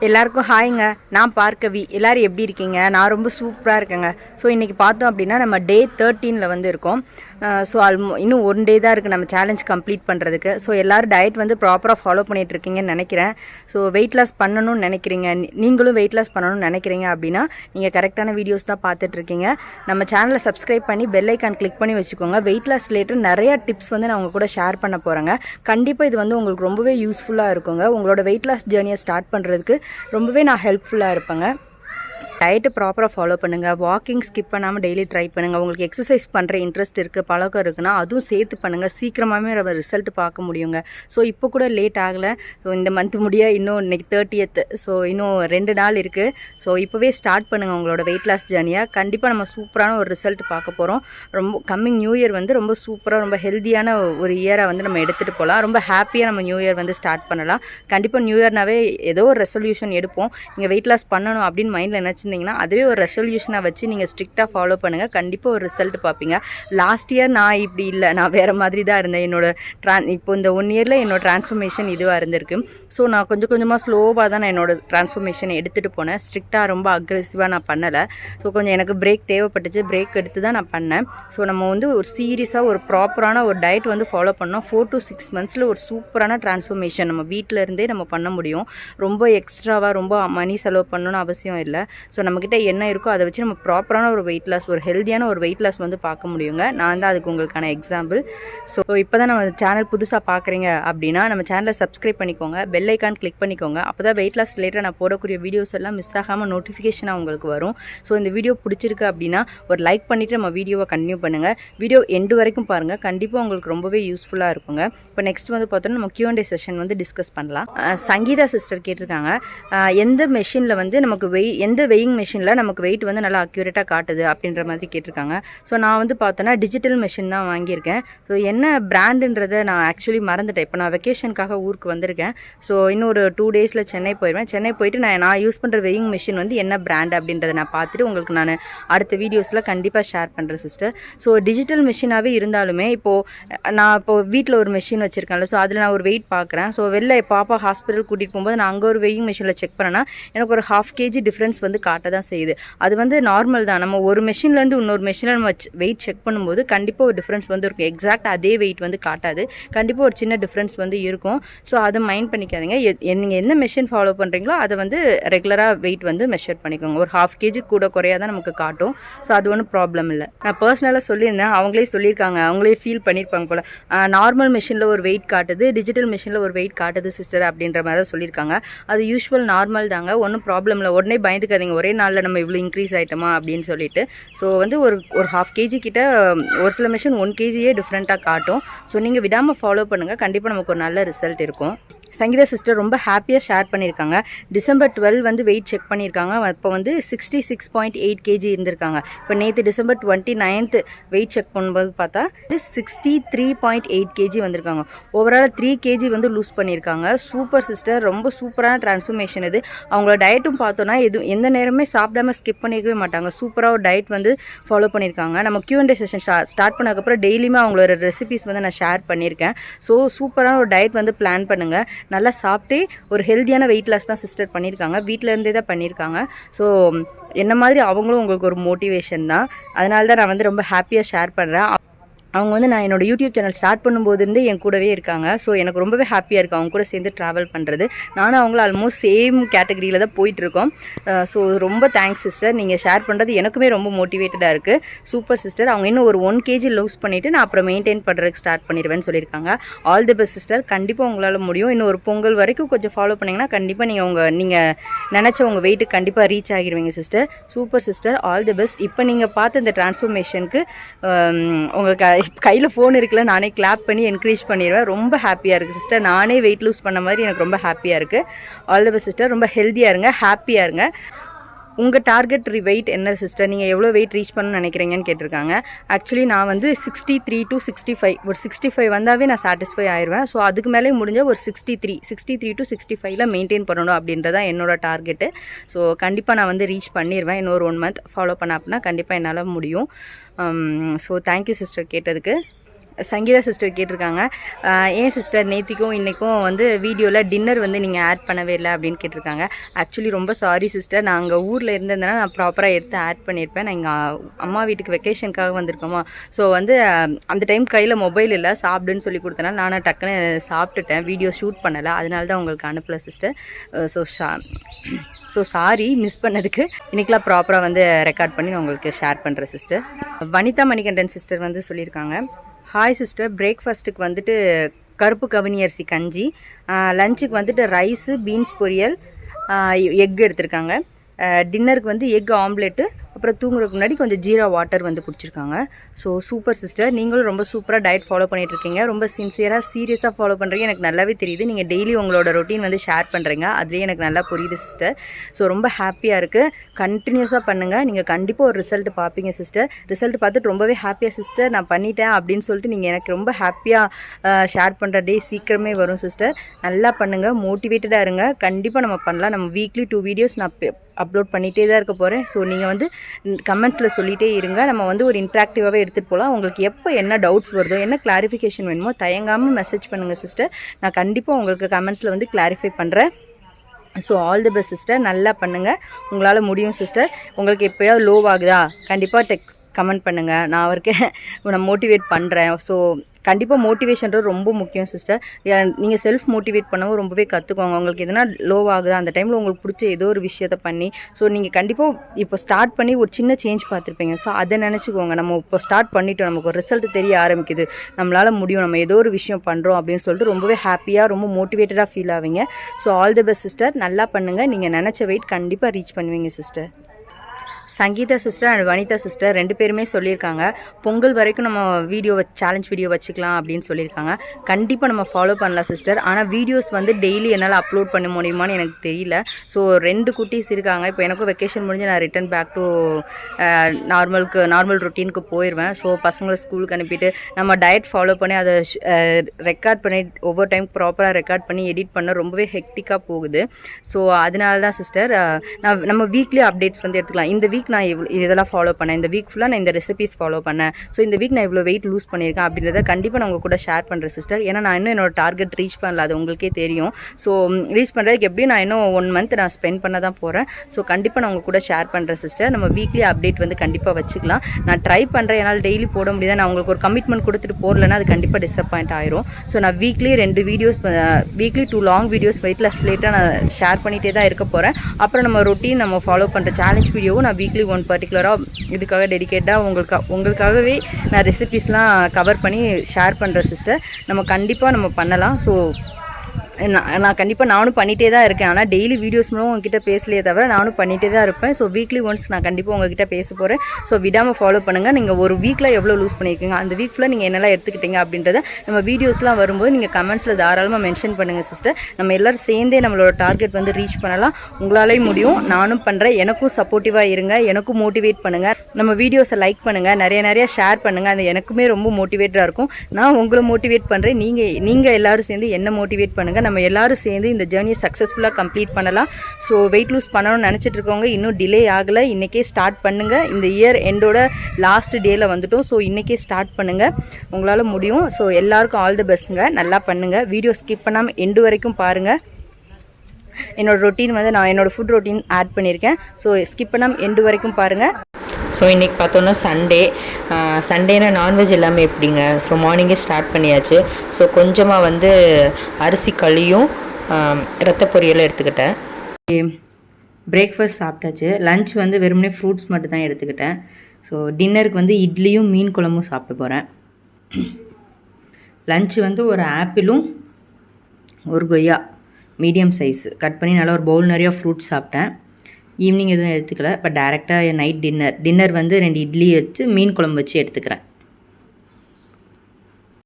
எல்லாருக்கும் ஹாய்ங்க. நான் பார்க்கவி எல்லாரும் எப்படி இருக்கீங்க? நான் ரொம்ப சூப்பராக இருக்கேங்க. ஸோ இன்றைக்கி பார்த்தோம் அப்படின்னா நம்ம டே தேர்ட்டீனில் வந்து இருக்கோம். ஸோ ஆல்மோ இன்னும் ஒன் டே தான் இருக்குது நம்ம சேலஞ்ச் கம்ப்ளீட் பண்ணுறதுக்கு ஸோ எல்லோரும் டயட் வந்து ப்ராப்பராக ஃபாலோ பண்ணிகிட்ருக்கீங்கன்னு நினைக்கிறேன். ஸோ வெயிட் லாஸ் பண்ணணும்னு நினைக்கிறீங்க. நீ- நீங்களும் வெயிட் லாஸ் பண்ணணும்னு நினைக்கிறீங்க அப்படின்னா நீங்கள் கரெக்டான வீடியோஸ் தான் பார்த்துட்ருக்கீங்க நம்ம சேனலை சப்ஸ்கிரைப் பண்ணி பெல் ஐக்கான் கிளிக் பண்ணி வச்சுக்கோங்க. வெயிட் லாஸ் ரிலேட்டட் நிறையா டிப்ஸ் வந்து நான் உங்கள் கூட ஷேர் பண்ண போகிறேங்க கண்டிப்பாக இது வந்து உங்களுக்கு ரொம்பவே யூஸ்ஃபுல்லாக இருக்குங்க. உங்களோட வெயிட் லாஸ் ஜேர்னியை ஸ்டார்ட் பண்ணுறதுக்கு ரொம்பவே நான் ஹெல்ப்ஃபுல்லாக இருப்பேங்க. டயட்டு ப்ராப்பராக ஃபாலோ பண்ணுங்கள் வாக்கிங் ஸ்கிப் பண்ணாமல் டெய்லி ட்ரை பண்ணுங்கள் உங்களுக்கு எக்ஸசைஸ் பண்ணுற இன்ட்ரெஸ்ட் இருக்குது பழக்கம் இருக்குன்னா அதுவும் சேர்த்து பண்ணுங்கள் சீக்கிரமாகவே நம்ம ரிசல்ட் பார்க்க முடியுங்க. ஸோ இப்போ கூட லேட் ஆகலை. ஸோ இந்த மந்த் முடிய இன்னும் இன்றைக்கி தேர்ட்டியத்து ஸோ இன்னும் ரெண்டு நாள் இருக்குது ஸோ இப்போவே ஸ்டார்ட் பண்ணுங்கள் உங்களோட வெயிட் லாஸ் ஜேர்னியாக கண்டிப்பாக நம்ம சூப்பரான ஒரு ரிசல்ட் பார்க்க போகிறோம் ரொம்ப கம்மிங் நியூ இயர் வந்து ரொம்ப சூப்பராக ரொம்ப ஹெல்த்தியான ஒரு இயரை வந்து நம்ம எடுத்துகிட்டு போகலாம் ரொம்ப ஹாப்பியாக நம்ம நியூ இயர் வந்து ஸ்டார்ட் பண்ணலாம். கண்டிப்பாக நியூ இயர்னாவே ஏதோ ஒரு ரெசல்யூஷன் எடுப்போம். நீங்கள் வெயிட் லாஸ் பண்ணணும் அப்படின்னு மைண்டில் வச்சுருந்தீங்கன்னா அதுவே ஒரு ரெசல்யூஷனாக வச்சு நீங்கள் ஸ்ட்ரிக்டாக ஃபாலோ பண்ணுங்கள் கண்டிப்பாக ஒரு ரிசல்ட் பார்ப்பீங்க லாஸ்ட் இயர் நான் இப்படி இல்லை. நான் வேறு மாதிரி தான் இருந்தேன். என்னோட ட்ரான் இப்போ இந்த ஒன் இயரில் என்னோட ட்ரான்ஸ்ஃபர்மேஷன் இதுவாக இருந்திருக்கு. ஸோ நான் கொஞ்சம் கொஞ்சமாக ஸ்லோவாக தான் நான் என்னோட ட்ரான்ஸ்ஃபர்மேஷன் எடுத்துகிட்டு போனேன். ஸ்ட்ரிக்டாக ரொம்ப அக்ரெசிவாக நான் பண்ணலை. ஸோ கொஞ்சம் எனக்கு பிரேக் தேவைப்பட்டுச்சு. பிரேக் எடுத்து தான் நான் பண்ணேன். ஸோ நம்ம வந்து ஒரு சீரியஸாக ஒரு ப்ராப்பரான ஒரு டயட் வந்து ஃபாலோ பண்ணோம். ஃபோர் டு சிக்ஸ் மந்த்ஸில் ஒரு சூப்பரான ட்ரான்ஸ்ஃபர்மேஷன் நம்ம வீட்டில் இருந்தே நம்ம பண்ண முடியும். ரொம்ப எக்ஸ்ட்ராவாக ரொம்ப மணி செலவு பண்ணணும்னு அவசியம் இல்லை. ஸோ நம்மக்கிட்ட என்ன இருக்கோ அதை வச்சு நம்ம ப்ராப்பரான ஒரு வெயிட் லாஸ் ஒரு ஹெல்த்தியான ஒரு வெயிட் லாஸ் வந்து பார்க்க முடியுங்க. நான் தான் அதுக்கு உங்களுக்கான எக்ஸாம்பிள் ஸோ இப்போ தான் நம்ம சேனல் புதுசாக பார்க்குறீங்க அப்படின்னா நம்ம சேனலை சப்ஸ்கிரைப் பண்ணிக்கோங்க. பெல் ஐக்கான் கிளிக் பண்ணிக்கோங்க. அப்போ தான் வெயிட் லாஸ் ரிலேட்டட் நான் போடக்கூடிய வீடியோஸ் எல்லாம் மிஸ் ஆகாமல் நோட்டிஃபிகேஷனாக உங்களுக்கு வரும். ஸோ இந்த வீடியோ பிடிச்சிருக்கு அப்படின்னா ஒரு லைக் பண்ணிவிட்டு நம்ம வீடியோவை கண்டினியூ பண்ணுங்கள் வீடியோ எண்டு வரைக்கும் பாருங்கள் கண்டிப்பாக உங்களுக்கு ரொம்பவே யூஸ்ஃபுல்லாக இருக்குங்க. இப்போ நெக்ஸ்ட் வந்து பார்த்தோன்னா நம்ம கியூஎன்டே செஷன் வந்து டிஸ்கஸ் பண்ணலாம். சங்கீதா சிஸ்டர் கேட்டிருக்காங்க. எந்த மெஷினில் வந்து நமக்கு வெய் எந்த வெயிங் மெஷினில் நமக்கு வெயிட் வந்து நல்லா அக்யூரேட்டாக காட்டுது அப்படின்ற மாதிரி கேட்டிருக்காங்க. ஸோ நான் வந்து பார்த்தோன்னா டிஜிட்டல் மிஷின் தான் வாங்கியிருக்கேன். ஸோ என்ன பிராண்டுன்றதை நான் ஆக்சுவலி மறந்துட்டேன். இப்போ நான் வெக்கேஷனுக்காக ஊருக்கு வந்திருக்கேன். ஸோ இன்னும் ஒரு டூ டேஸில் சென்னை போயிடுவேன் சென்னை போயிட்டு நான் நான் யூஸ் பண்ணுற வெயிங் மிஷின் வந்து என்ன பிராண்ட் அப்படின்றத நான் பார்த்துட்டு உங்களுக்கு நான் அடுத்த வீடியோஸில் கண்டிப்பாக ஷேர் பண்ணுறேன் சிஸ்டர் ஸோ டிஜிட்டல் மிஷினாகவே இருந்தாலுமே இப்போது நான் இப்போது வீட்டில் ஒரு மிஷின் வச்சுருக்கேன்ல. ஸோ அதில் நான் ஒரு வெயிட் பார்க்குறேன். ஸோ வெளில பாப்பா ஹாஸ்பிட்டல் கூட்டிகிட்டு போகும்போது நான் அங்கே ஒரு வெயிங் மிஷினில் செக் பண்ணேன்னா எனக்கு ஒரு ஹாஃப் கேஜி டிஃப்ரென்ஸ் வந்து காட்ட தான் செய்யுது. அது வந்து நார்மல் தான். நம்ம ஒரு மெஷின்லேருந்து இன்னொரு மெஷினில் நம்ம வெயிட் செக் பண்ணும்போது கண்டிப்பாக ஒரு டிஃப்ரென்ஸ் வந்து இருக்கும். எக்ஸாக்ட் அதே வெயிட் வந்து காட்டாது. கண்டிப்பாக ஒரு சின்ன டிஃப்ரென்ஸ் வந்து இருக்கும். ஸோ அதை மைண்ட் பண்ணிக்காதீங்க. நீங்கள் எந்த மெஷின் ஃபாலோ பண்ணுறீங்களோ அதை வந்து ரெகுலராக வெயிட் வந்து மெஷர் பண்ணிக்கோங்க. ஒரு ஹாஃப் கேஜி கூட குறையாக தான் நமக்கு காட்டும். ஸோ அது ஒன்றும் ப்ராப்ளம் இல்லை. நான் பர்சனலாக சொல்லியிருந்தேன். அவங்களே சொல்லியிருக்காங்க. அவங்களே ஃபீல் பண்ணியிருப்பாங்க போல். நார்மல் மிஷினில் ஒரு வெயிட் காட்டுது. டிஜிட்டல் மிஷினில் ஒரு வெயிட் காட்டுது சிஸ்டர் அப்படின்ற மாதிரி தான் சொல்லியிருக்காங்க. அது யூஸ்வல் நார்மல் தாங்க. ஒன்றும் ப்ராப்ளம் இல்லை. உடனே பயந்துக்காதீங்க. ஒரே நாளில் நம்ம இவ்வளோ இன்க்ரீஸ் ஆயிட்டோமா அப்படின்னு சொல்லிட்டு. ஸோ வந்து ஒரு ஒரு ஹாஃப் கேஜி கிட்ட ஒரு சில மிஷின் ஒன் கேஜியே டிஃப்ரெண்ட்டாக காட்டும். ஸோ நீங்கள் விடாமல் ஃபாலோ பண்ணுங்கள் கண்டிப்பாக நமக்கு ஒரு நல்ல ரிசல்ட் இருக்கும். சங்கீதா சிஸ்டர் ரொம்ப ஹாப்பியாக ஷேர் பண்ணியிருக்காங்க டிசம்பர் டுவெல் வந்து வெயிட் செக் பண்ணியிருக்காங்க இப்போ வந்து sixty six point eight KG இருந்திருக்காங்க. இப்போ நேற்று December twenty ninth weight check பண்ணும்போது பார்த்தா sixty three point eight KG வந்திருக்காங்க. ஓவரால் த்ரீ கேஜி வந்து லூஸ் பண்ணியிருக்காங்க சூப்பர் சிஸ்டர் ரொம்ப சூப்பரான டிரான்ஸ்ஃபர்மேஷன் இது. அவங்களோட டயட்டும் பார்த்தோன்னா எதுவும் எந்த நேரமே சாப்பிடாம ஸ்கிப் பண்ணிக்கவே மாட்டாங்க. சூப்பராக ஒரு டயட் வந்து ஃபாலோ பண்ணியிருக்காங்க நம்ம கியூஎன்டே செஷன் ஸ்டார்ட் பண்ணதுக்கப்புறம் டெய்லியுமே அவங்களோட ரெசிபிஸ் வந்து நான் ஷேர் பண்ணியிருக்கேன் ஸோ சூப்பரான ஒரு டயட் வந்து பிளான் பண்ணுங்கள் நல்லா சாப்பிட்டு ஒரு ஹெல்த்தியான வெயிட் லாஸ் தான் சிஸ்டர் பண்ணியிருக்காங்க வீட்டிலேருந்தே தான் பண்ணியிருக்காங்க ஸோ என்ன மாதிரி அவங்களும் உங்களுக்கு ஒரு மோட்டிவேஷன் தான். அதனால தான் நான் வந்து ரொம்ப ஹாப்பியாக ஷேர் பண்ணுறேன் அவங்க வந்து நான் என்னோட யூடியூப் சேனல் ஸ்டார்ட் பண்ணும்போது இருந்து என் கூடவே இருக்காங்க. ஸோ எனக்கு ரொம்பவே ஹாப்பியாக இருக்குது அவங்க கூட சேர்ந்து ட்ராவல் பண்ணுறது நானும் அவங்களும் ஆல்மோஸ்ட் சேம் கேட்டகரியில் தான் போயிட்டுருக்கோம். ஸோ ரொம்ப தேங்க்ஸ் சிஸ்டர் நீங்கள் ஷேர் பண்ணுறது எனக்குமே ரொம்ப மோட்டிவேட்டடாக இருக்குது சூப்பர் சிஸ்டர் அவங்க இன்னும் ஒரு ஒன் கேஜி லூஸ் பண்ணிவிட்டு நான் அப்புறம் மெயின்டைன் பண்ணுறதுக்கு ஸ்டார்ட் பண்ணிடுவேன்னு சொல்லியிருக்காங்க. ஆல் தி பெஸ்ட் சிஸ்டர் கண்டிப்பாக உங்களால் முடியும். இன்னும் ஒரு பொங்கல் வரைக்கும் கொஞ்சம் ஃபாலோ பண்ணிங்கன்னா கண்டிப்பாக நீங்கள் உங்கள் நீங்கள் நினச்ச உங்கள் வெயிட்டுக்கு கண்டிப்பாக reach ஆகிடுவீங்க sister super sister all the best இப்போ நீங்கள் பார்த்த இந்த டிரான்ஸ்ஃபர்மேஷனுக்கு உங்களுக்கு கையில் ஃபோன் இருக்குல்ல நானே கிளாப் பண்ணி என்கரேஜ் பண்ணிடுவேன். ரொம்ப ஹாப்பியாக இருக்குது சிஸ்டர் நானே வெயிட் லூஸ் பண்ண மாதிரி எனக்கு ரொம்ப ஹாப்பியாக இருக்குது ஆல் த பெஸ்ட் சிஸ்டர் ரொம்ப ஹெல்த்தியாக இருங்க ஹாப்பியாக இருங்க. உங்கள் டார்கெட் வெயிட் என்ன சிஸ்டர் நீங்கள் எவ்வளோ வெயிட் ரீச் பண்ணணும்னு நினைக்கிறீங்கன்னு கேட்டிருக்காங்க. ஆக்சுவலி நான் வந்து sixty three to sixty five ஒரு சிக்ஸ்டி ஃபைவ் வந்தாவே நான் சாட்டிஸ்ஃபை ஆயிடுவேன் ஸோ அதுக்கு மேலே முடிஞ்ச ஒரு sixty three sixty three to sixty ஃபைவ்ல மெயின்டைன் பண்ணணும் அப்படின்றதான் என்னோட டார்கெட்டு ஸோ கண்டிப்பாக நான் வந்து ரீச் பண்ணிடுவேன் இன்னொரு ஒன் மந்த் ஃபாலோ பண்ண அப்படின்னா கண்டிப்பாக என்னால் முடியும். ஸோ தேங்க்யூ சிஸ்டர் கேட்டதுக்கு. சங்கீதா சிஸ்டர் கேட்டிருக்காங்க. ஏன் சிஸ்டர் நேத்திக்கும் இன்றைக்கும் வந்து வீடியோவில் டின்னர் வந்து நீங்கள் ஆட் பண்ணவே இல்லை அப்படின்னு கேட்டிருக்காங்க. ஆக்சுவலி ரொம்ப சாரி சிஸ்டர் நான் அங்கே ஊரில் இருந்ததுனால நான் ப்ராப்பராக எடுத்து ஆட் பண்ணியிருப்பேன். நான் எங்கள் அம்மா வீட்டுக்கு வெக்கேஷனுக்காக வந்திருக்கோமா? ஸோ வந்து அந்த டைம் கையில் மொபைல் இல்லை. சாப்பிடுன்னு சொல்லி கொடுத்தனால நானும் டக்குன்னு சாப்பிட்டுட்டேன். வீடியோ ஷூட் பண்ணலை. அதனால தான் உங்களுக்கு அனுப்பல சிஸ்டர் ஸோ ஷா ஸோ சாரி மிஸ் பண்ணதுக்கு இன்றைக்கெலாம் ப்ராப்பராக வந்து ரெக்கார்ட் பண்ணி நான் உங்களுக்கு ஷேர் பண்ணுறேன் சிஸ்டர் வனிதா மணிகண்டன் சிஸ்டர் வந்து சொல்லியிருக்காங்க. ஹாய் சிஸ்டர் பிரேக்ஃபாஸ்ட்டுக்கு வந்துட்டு கருப்பு கவினி அரிசி கஞ்சி. லஞ்சுக்கு வந்துட்டு ரைஸு பீன்ஸ் பொரியல் எக் எடுத்திருக்காங்க. டின்னருக்கு வந்து எக் ஆம்லெட்டு அப்புறம் தூங்குறதுக்கு முன்னாடி கொஞ்சம் ஜீரா வாட்டர் வந்து குடிச்சிருக்காங்க. ஸோ சூப்பர் சிஸ்டர் நீங்களும் ரொம்ப சூப்பராக டயட் ஃபாலோ பண்ணிகிட்ருக்கீங்க இருக்கீங்க ரொம்ப சின்சியராக சீரியஸாக ஃபாலோ பண்ணுறீங்க எனக்கு நல்லாவே தெரியுது. நீங்கள் டெய்லி உங்களோட ரொட்டீன் வந்து ஷேர் பண்ணுறீங்க அதுலேயே எனக்கு நல்லா புரியுது சிஸ்டர் ஸோ ரொம்ப ஹாப்பியாக இருக்குது கண்டினியூஸாக பண்ணுங்கள் நீங்கள் கண்டிப்பாக ஒரு ரிசல்ட் பார்ப்பீங்க சிஸ்டர் ரிசல்ட் பார்த்துட்டு ரொம்பவே ஹாப்பியாக சிஸ்டர் நான் பண்ணிட்டேன் அப்படின்னு சொல்லிட்டு நீங்கள் எனக்கு ரொம்ப ஹாப்பியாக ஷேர் பண்ணுற டே சீக்கிரமே வரும் சிஸ்டர் நல்லா பண்ணுங்கள் மோட்டிவேட்டடாக இருங்க. கண்டிப்பாக நம்ம பண்ணலாம். நம்ம வீக்லி டூ வீடியோஸ் நான் அப்லோட் பண்ணிகிட்டே தான் இருக்க போகிறேன் ஸோ நீங்கள் வந்து கமெண்ட்ஸில் சொல்லிகிட்டே இருங்க. நம்ம வந்து ஒரு இன்ட்ராக்டிவாகவே எடுத்துகிட்டு போகலாம் உங்களுக்கு எப்போ என்ன டவுட்ஸ் வருதோ என்ன கிளாரிஃபிகேஷன் வேணுமோ தயங்காமல் மெசேஜ் பண்ணுங்கள் சிஸ்டர் நான் கண்டிப்பாக உங்களுக்கு கமெண்ட்ஸில் வந்து கிளாரிஃபை பண்ணுறேன் so all the best sister நல்லா பண்ணுங்கள் உங்களால் முடியும் சிஸ்டர் உங்களுக்கு எப்போயாவது லோவாகுதா ஆகுதா? கண்டிப்பாக டெக்ஸ் கமெண்ட் பண்ணுங்கள் நான் அவருக்கு நான் மோட்டிவேட் பண்ணுறேன் ஸோ கண்டிப்பாக மோட்டிவேஷன்றது ரொம்ப முக்கியம் சிஸ்டர் நீங்கள் செல்ஃப் மோட்டிவேட் பண்ணவும் ரொம்பவே கற்றுக்கோங்க உங்களுக்கு எதனா லோ ஆகுது அந்த டைமில் உங்களுக்கு பிடிச்ச ஏதோ ஒரு விஷயத்த பண்ணி ஸோ நீங்கள் கண்டிப்பாக இப்போ ஸ்டார்ட் பண்ணி ஒரு சின்ன சேஞ்ச் பார்த்துருப்பீங்க. ஸோ அதை நினச்சிக்கோங்க. நம்ம இப்போ ஸ்டார்ட் பண்ணிட்டோம் நமக்கு ஒரு ரிசல்ட் தெரிய ஆரம்பிக்குது. நம்மளால் முடியும். நம்ம ஏதோ ஒரு விஷயம் பண்ணுறோம் அப்படின்னு சொல்லிட்டு ரொம்பவே ஹாப்பியாக ரொம்ப மோட்டிவேட்டடாக ஃபீல் ஆவீங்க. So all the best sister நல்லா பண்ணுங்கள் நீங்கள் நினச்ச வெயிட் கண்டிப்பாக ரீச் பண்ணுவீங்க sister Sangeetha sister and Vanitha sister ரெண்டு பேருமே சொல்லியிருக்காங்க. பொங்கல் வரைக்கும் நம்ம வீடியோ சேலஞ்ச் வீடியோ வச்சுக்கலாம் அப்படின்னு சொல்லியிருக்காங்க. கண்டிப்பாக நம்ம ஃபாலோ பண்ணலாம் சிஸ்டர் ஆனால் வீடியோஸ் வந்து டெய்லி என்னால் அப்லோட் பண்ண முடியுமான்னு எனக்கு தெரியல. ஸோ ரெண்டு குட்டீஸ் இருக்காங்க. இப்போ எனக்கும் வெக்கேஷன் முடிஞ்சு நான் ரிட்டன் பேக் டு நார்மலுக்கு நார்மல் ரொட்டீனுக்கு போயிடுவேன் ஸோ பசங்களை ஸ்கூலுக்கு அனுப்பிட்டு நம்ம டயட் ஃபாலோ பண்ணி அதை ரெக்கார்ட் பண்ணி ஒவ்வொரு டைம் ப்ராப்பராக ரெக்கார்ட் பண்ணி எடிட் பண்ண ரொம்பவே ஹெக்டிக்காக போகுது. ஸோ அதனால தான் சிஸ்டர் நான் நம்ம வீக்லி அப்டேட்ஸ் வந்து எடுத்துக்கலாம். இந்த வீக் வீக் நான் இவ்வளோ இதெல்லாம் ஃபாலோ பண்ணேன். இந்த வீக் ஃபுல்லாக நான் இந்த ரெசிபீஸ் ஃபாலோ பண்ணேன். ஸோ இந்த வீக் நான் இவ்வளோ வெயிட் லூஸ் பண்ணியிருக்கேன் அப்படின்றத கண்டிப்பாக நான் உங்கள் கூட ஷேர் பண்ணுறேன் சிஸ்டர் ஏன்னா நான் இன்னும் என்னோட டார்கெட் ரீச் பண்ணல. அது உங்களுக்கே தெரியும். ஸோ ரீச் பண்ணுறதுக்கு எப்படியும் நான் இன்னும் ஒன் மந்த் நான் ஸ்பெண்ட் பண்ண தான் போகிறேன் ஸோ கண்டிப்பாக நான் உங்கள் கூட ஷேர் பண்ணுறேன் சிஸ்டர் நம்ம வீக்லி அப்டேட் வந்து கண்டிப்பாக வச்சுக்கலாம். நான் ட்ரை பண்ணுறேன் என்னால் டெய்லி போட முடியாது நான் உங்களுக்கு ஒரு கமிட்மெண்ட் கொடுத்துட்டு போடலன்னா அது கண்டிப்பாக டிசப்பாயிண்ட் ஆயிரும். ஸோ நான் வீக்லி ரெண்டு videos weekly two long videos weightless லேட்டாக நான் ஷேர் பண்ணிகிட்டே தான் இருக்க போகிறேன் அப்புறம் நம்ம ரொட்டீன் நம்ம ஃபாலோ பண்ணுற சேலஞ்ச் வீடியோவும் நான் வீக் வீக்லி ஒன் பர்டிகுலராக இதுக்காக டெடிக்கேட்டாக உங்களுக்கு உங்களுக்காகவே நான் ரெசிபீஸ்லாம் கவர் பண்ணி ஷேர் பண்ணுறேன் சிஸ்டர் நம்ம கண்டிப்பாக நம்ம பண்ணலாம். ஸோ நான் நான் கண்டிப்பாக நானும் பண்ணிகிட்டே தான் இருக்கேன். ஆனால் டெய்லி வீடியோஸ் மூலம் உங்ககிட்ட பேசலையே தவிர நானும் பண்ணிகிட்டே தான் இருப்பேன். ஸோ வீக்லி ஒன்ஸ் நான் கண்டிப்பாக உங்ககிட்ட பேச போகிறேன் ஸோ விடாமல் ஃபாலோ பண்ணுங்கள் நீங்கள் ஒரு வீக்கில் எவ்வளோ லூஸ் பண்ணியிருக்கீங்க அந்த வீக்கில் நீங்கள் என்னெல்லாம் எடுத்துக்கிட்டீங்க அப்படின்றத நம்ம வீடியோஸ்லாம் வரும்போது நீங்கள் கமெண்ட்ஸில் தாராளமாக மென்ஷன் பண்ணுங்கள் சிஸ்டர் நம்ம எல்லோரும் சேர்ந்தே நம்மளோட டார்கெட் வந்து ரீச் பண்ணலாம். உங்களாலேயும் முடியும். நானும் பண்ணுறேன் எனக்கும் சப்போர்ட்டிவாக இருங்க. எனக்கும் மோட்டிவேட் பண்ணுங்கள் நம்ம வீடியோஸை லைக் பண்ணுங்கள் நிறைய நிறைய ஷேர் பண்ணுங்கள் அது எனக்குமே ரொம்ப மோட்டிவேட்டாக இருக்கும். நான் உங்களை மோட்டிவேட் பண்ணுறேன் நீங்கள் நீங்கள் எல்லோரும் சேர்ந்து என்ன மோட்டிவேட் பண்ணுங்கள் நம்ம எல்லாரும் சேர்ந்து இந்த ஜேர்னியை சக்ஸஸ்ஃபுல்லாக கம்ப்ளீட் பண்ணலாம். ஸோ வெயிட் லூஸ் பண்ணணும்னு நினச்சிட்டு இருக்கவங்க இன்னும் டிலே ஆகலை. இன்றைக்கே ஸ்டார்ட் பண்ணுங்கள் இந்த இயர் எண்டோட லாஸ்ட் டேயில் வந்துட்டோம். ஸோ இன்றைக்கே ஸ்டார்ட் பண்ணுங்கள் உங்களால் முடியும். ஸோ எல்லாருக்கும் ஆல் தி பெஸ்ட்டுங்க நல்லா பண்ணுங்கள் வீடியோ ஸ்கிப் பண்ணாமல் எண்டு வரைக்கும் பாருங்கள் என்னோடய ரொட்டீன் வந்து நான் என்னோடய ஃபுட் ரொட்டீன் ஆட் பண்ணியிருக்கேன். ஸோ ஸ்கிப் பண்ணாமல் எண்டு வரைக்கும் பாருங்கள் ஸோ இன்றைக்கி பார்த்தோன்னா சண்டே சண்டேனா நான்வெஜ் எல்லாமே எப்படிங்க? ஸோ மார்னிங்கே ஸ்டார்ட் பண்ணியாச்சு. ஸோ கொஞ்சமாக வந்து அரிசி களியும் ரத்த பொரியலும் எடுத்துக்கிட்டேன். பிரேக்ஃபாஸ்ட் சாப்பிட்டாச்சு. லஞ்ச் வந்து வெறுமனே ஃப்ரூட்ஸ் மட்டும் தான் எடுத்துக்கிட்டேன். ஸோ டின்னருக்கு வந்து இட்லியும் மீன் குழம்பும் சாப்பிட்டு போகிறேன் லஞ்ச் வந்து ஒரு ஆப்பிளும் ஒரு கொய்யா. மீடியம் சைஸ் கட் பண்ணி நல்லா ஒரு பவுல் நிறையா ஃப்ரூட்ஸ் சாப்பிட்டேன். ஈவினிங் எதுவும் எடுத்துக்கல இப்போ டேரெக்டாக நைட் டின்னர் டின்னர் வந்து ரெண்டு இட்லி வச்சு மீன் குழம்பு வச்சு எடுத்துக்கிறேன்.